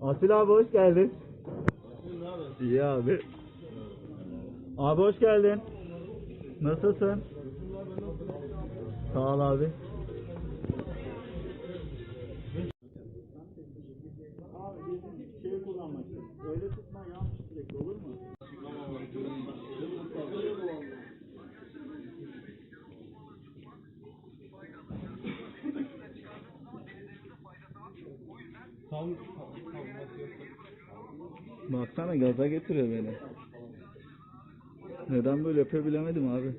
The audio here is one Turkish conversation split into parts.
Asil abi hoş geldin. İyi abi. Abi hoş geldin. Nasılsın? Sağ ol abi. Şey kullanmak Öyle tutma yanlış Baksana gaza getiriyor beni. Neden böyle yapıyor bilemedim abi.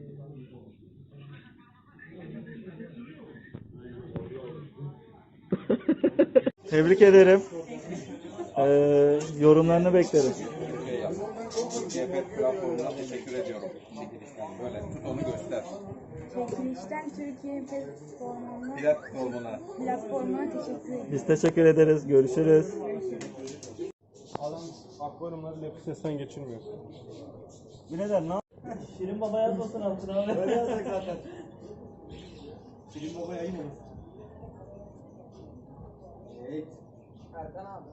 Tebrik ederim. Ee, yorumlarını beklerim. GP platformuna teşekkür ediyorum. Böyle tut onu göster. Çekilişten Türkiye platformuna, Platformuna. platformuna teşekkür ederim. Biz teşekkür ederiz. Görüşürüz. Adam akvaryumları lepisesten geçirmiyor. Neden? Ne Şirin Baba yazmasın altına abi. Öyle yazacak zaten. Şirin Baba yayın olur. Evet. Erkan abi.